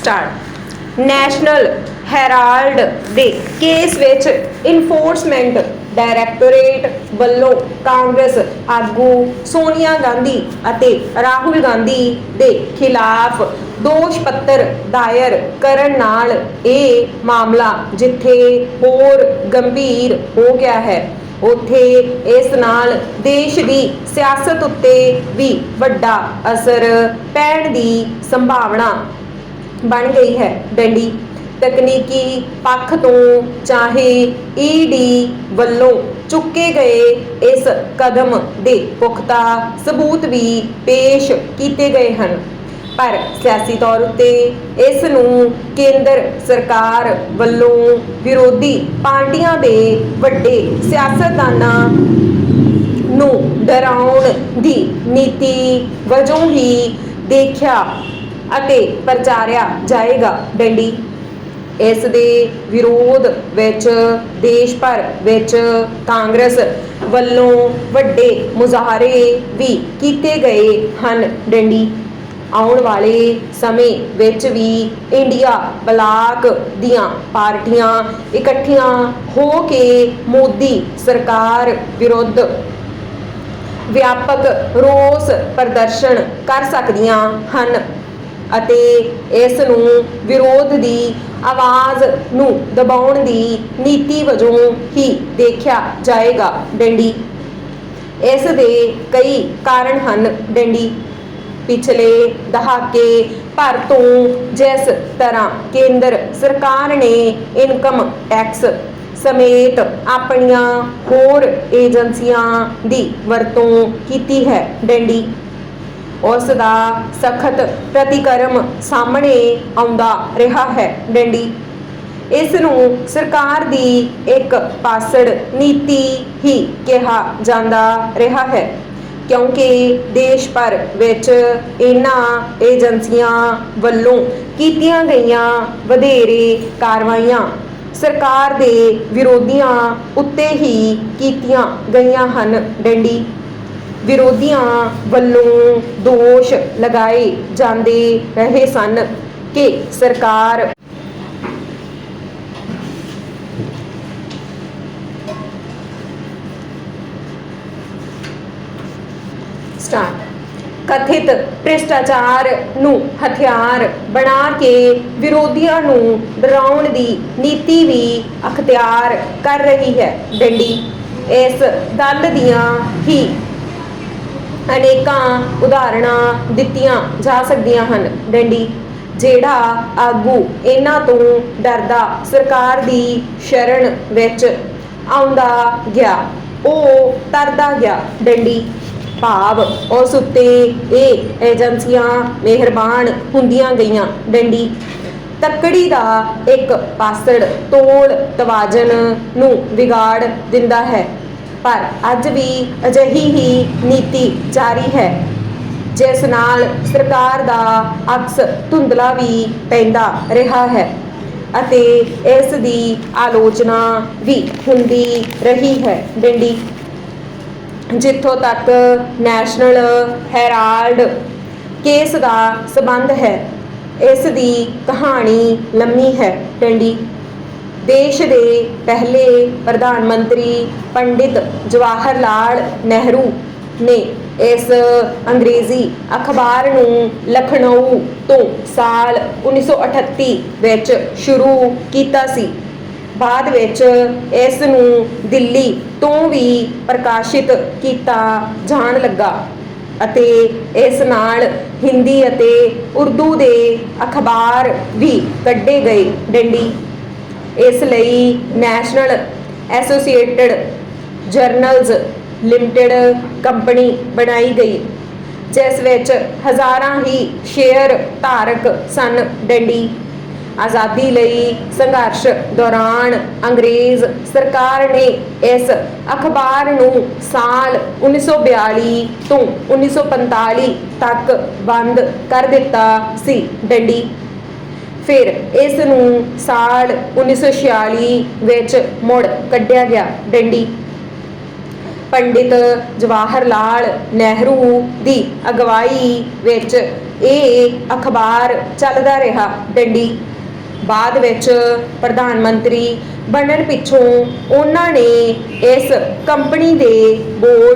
Start National Herald ਦੇ case ਵਿੱਚ enforcement directorate ਵੱਲੋਂ ਕਾਂਗਰਸ ਆਗੂ ਸੋਨੀਆ ਗਾਂਧੀ ਅਤੇ ਰਾਹੁਲ ਗਾਂਧੀ ਦੇ ਖਿਲਾਫ ਦੋਸ਼ ਪੱਤਰ ਦਾਇਰ ਕਰਨ ਨਾਲ ਇਹ ਮਾਮਲਾ ਜਿੱਥੇ ਹੋਰ ਗੰਭੀਰ ਹੋ ਗਿਆ ਹੈ, ਉੱਥੇ ਇਸ ਨਾਲ ਦੇਸ਼ ਦੀ ਸਿਆਸਤ ਉੱਤੇ ਵੀ ਵੱਡਾ ਅਸਰ ਪੈਣ ਦੀ ਸੰਭਾਵਨਾ ਬਣ ਗਈ ਹੈ ਡੰਡੀ। ਤਕਨੀਕੀ ਪੱਖ ਤੋਂ ਚਾਹੇ ਈਡੀ ਵੱਲੋਂ ਚੁੱਕੇ ਗਏ ਇਸ ਕਦਮ ਦੇ ਪੁਖਤਾ ਸਬੂਤ ਵੀ ਪੇਸ਼ ਕੀਤੇ ਗਏ ਹਨ। ਪਰ ਸਿਆਸੀ ਤੌਰ ਉੱਤੇ ਇਸ ਨੂੰ ਕੇਂਦਰ ਸਰਕਾਰ ਵੱਲੋਂ ਵਿਰੋਧੀ ਪਾਰਟੀਆਂ ਦੇ ਵੱਡੇ ਸਿਆਸਤਦਾਨਾਂ ਨੂੰ ਡਰਾਉਣ ਦੀ ਨੀਤੀ ਵਜੋਂ ਹੀ ਦੇਖਿਆ ਅਤੇ ਪ੍ਰਚਾਰਿਆ ਜਾਏਗਾ ਡੰਡੀ। ਇਸ ਦੇ ਵਿਰੋਧ ਵਿੱਚ ਦੇਸ਼ ਭਰ ਵਿੱਚ ਕਾਂਗਰਸ ਵੱਲੋਂ ਵੱਡੇ ਮੁਜ਼ਾਹਰੇ ਵੀ ਕੀਤੇ ਗਏ ਹਨ ਡੰਡੀ। ਆਉਣ ਵਾਲੇ ਸਮੇਂ ਵਿੱਚ ਵੀ ਇੰਡੀਆ ਬਲਾਕ ਦੀਆਂ ਪਾਰਟੀਆਂ ਇਕੱਠੀਆਂ ਹੋ ਕੇ ਮੋਦੀ ਸਰਕਾਰ ਵਿਰੁੱਧ ਵਿਆਪਕ ਰੋਸ ਪ੍ਰਦਰਸ਼ਨ ਕਰ ਸਕਦੀਆਂ ਹਨ। ਅਤੇ ਇਸ ਨੂੰ ਵਿਰੋਧ ਦੀ ਆਵਾਜ਼ ਨੂੰ ਦਬਾਉਣ ਦੀ ਨੀਤੀ ਵਜੋਂ ਹੀ ਦੇਖਿਆ ਜਾਏਗਾ ਡੰਡੀ। ਇਸ ਦੇ ਕਈ ਕਾਰਨ ਹਨ ਡੰਡੀ। ਪਿਛਲੇ ਦਹਾਕੇ ਭਰ ਤੋਂ ਜਿਸ ਤਰ੍ਹਾਂ ਕੇਂਦਰ ਸਰਕਾਰ ਨੇ ਇਨਕਮ ਟੈਕਸ ਸਮੇਤ ਆਪਣੀਆਂ ਹੋਰ ਏਜੰਸੀਆਂ ਦੀ ਵਰਤੋਂ ਕੀਤੀ ਹੈ ਡੰਡੀ। ਉਸ ਦਾ ਸਖਤ ਪ੍ਰਤੀਕਰਮ ਸਾਹਮਣੇ ਆਉਂਦਾ ਰਿਹਾ ਹੈ ਡੰਡੀ। ਇਸ ਨੂੰ ਸਰਕਾਰ ਦੀ ਇੱਕ ਪਾਸੜ ਨੀਤੀ ਹੀ ਕਿਹਾ ਜਾਂਦਾ ਰਿਹਾ ਹੈ, ਕਿਉਂਕਿ ਦੇਸ਼ ਭਰ ਵਿੱਚ ਇਹਨਾਂ ਏਜੰਸੀਆਂ ਵੱਲੋਂ ਕੀਤੀਆਂ ਗਈਆਂ ਵਧੇਰੇ ਕਾਰਵਾਈਆਂ ਸਰਕਾਰ ਦੇ ਵਿਰੋਧੀਆਂ ਉੱਤੇ ਹੀ ਕੀਤੀਆਂ ਗਈਆਂ ਹਨ, ਡੰਡੀ। ਵਿਰੋਧੀਆਂ ਵੱਲੋਂ ਦੋਸ਼ ਲਗਾਏ ਜਾਂਦੇ ਰਹੇ ਸਨ ਕਿ ਸਰਕਾਰ ਸਟਾਰਟ ਕਥਿਤ ਭ੍ਰਿਸ਼ਟਾਚਾਰ ਨੂੰ ਹਥਿਆਰ ਬਣਾ ਕੇ ਵਿਰੋਧੀਆਂ ਨੂੰ ਡਰਾਉਣ ਦੀ ਨੀਤੀ ਵੀ ਅਖਤਿਆਰ ਕਰ ਰਹੀ ਹੈ। ਡੰਡੀ, ਇਸ ਦਲ ਦੀਆਂ ਹੀ ਅਨੇਕਾਂ ਉਦਾਹਰਣਾਂ ਦਿੱਤੀਆਂ ਜਾ ਸਕਦੀਆਂ ਹਨ। ਡੰਡੀ, ਜਿਹੜਾ ਆਗੂ ਇਹਨਾਂ ਤੋਂ ਡਰਦਾ ਸਰਕਾਰ ਦੀ ਸ਼ਰਨ ਵਿੱਚ ਆਉਂਦਾ ਗਿਆ, ਉਹ ਤਰਦਾ ਗਿਆ। ਡੰਡੀ, ਭਾਵ ਉਸ ਉੱਤੇ ਇਹ ਏਜੰਸੀਆਂ ਮਿਹਰਬਾਨ ਹੁੰਦੀਆਂ ਗਈਆਂ। ਡੰਡੀ, ਤੱਕੜੀ ਦਾ ਇੱਕ ਪਾਸੜ ਤੋੜ ਤਵਾਜਨ ਨੂੰ ਵਿਗਾੜ ਦਿੰਦਾ ਹੈ। ਪਰ ਅੱਜ ਵੀ ਅਜਿਹੀ ਹੀ ਨੀਤੀ ਜਾਰੀ ਹੈ, ਜਿਸ ਨਾਲ ਸਰਕਾਰ ਦਾ ਅਕਸ ਧੁੰਦਲਾ ਵੀ ਪੈਂਦਾ ਰਿਹਾ ਹੈ ਅਤੇ ਇਸ ਦੀ ਆਲੋਚਨਾ ਵੀ ਹੁੰਦੀ ਰਹੀ ਹੈ ਡੰਡੀ। ਜਿੱਥੋਂ ਤੱਕ ਨੈਸ਼ਨਲ ਹੈਰਾਲਡ ਕੇਸ ਦਾ ਸਬੰਧ ਹੈ, ਇਸ ਦੀ ਕਹਾਣੀ ਲੰਮੀ ਹੈ ਡੰਡੀ। ਦੇਸ਼ ਦੇ ਪਹਿਲੇ ਪ੍ਰਧਾਨ ਮੰਤਰੀ ਪੰਡਿਤ ਜਵਾਹਰ ਲਾਲ ਨਹਿਰੂ ਨੇ ਇਸ ਅੰਗਰੇਜ਼ੀ ਅਖਬਾਰ ਨੂੰ ਲਖਨਊ ਤੋਂ ਸਾਲ 1938 ਵਿੱਚ ਸ਼ੁਰੂ ਕੀਤਾ ਸੀ। ਬਾਅਦ ਵਿੱਚ ਇਸ ਨੂੰ ਦਿੱਲੀ ਤੋਂ ਵੀ ਪ੍ਰਕਾਸ਼ਿਤ ਕੀਤਾ ਜਾਣ ਲੱਗਾ ਅਤੇ ਇਸ ਨਾਲ ਹਿੰਦੀ ਅਤੇ ਉਰਦੂ ਦੇ ਅਖਬਾਰ ਵੀ ਕੱਢੇ ਗਏ। ਡੰਡੀ ਇਸ ਲਈ National Associated Journals Limited company ਬਣਾਈ ਗਈ, ਜਿਸ ਵਿੱਚ ਹਜ਼ਾਰਾਂ ਹੀ ਸ਼ੇਅਰ ਧਾਰਕ ਸਨ ਡੰਡੀ। ਆਜ਼ਾਦੀ ਲਈ ਸੰਘਰਸ਼ ਦੌਰਾਨ ਅੰਗਰੇਜ਼ ਸਰਕਾਰ ਨੇ ਇਸ ਅਖਬਾਰ ਨੂੰ ਸਾਲ 1942 ਤੋਂ 1945 ਤੱਕ ਬੰਦ ਕਰ ਦਿੱਤਾ ਸੀ ਡੰਡੀ। ਫਿਰ ਇਸ ਨੂੰ ਸਾਲ 1946 ਵਿੱਚ ਮੁੜ ਕੱਢਿਆ ਗਿਆ ਡੰਡੀ। ਪੰਡਿਤ ਜਵਾਹਰ ਲਾਲ ਨਹਿਰੂ ਦੀ ਅਗਵਾਈ ਵਿੱਚ ਇਹ ਅਖਬਾਰ ਚੱਲਦਾ ਰਿਹਾ ਡੰਡੀ। ਬਾਅਦ ਵਿੱਚ ਪ੍ਰਧਾਨ ਮੰਤਰੀ ਬਣਨ ਪਿੱਛੋਂ ਉਹਨਾਂ ਨੇ ਇਸ ਕੰਪਨੀ ਦੇ ਬੋਰਡ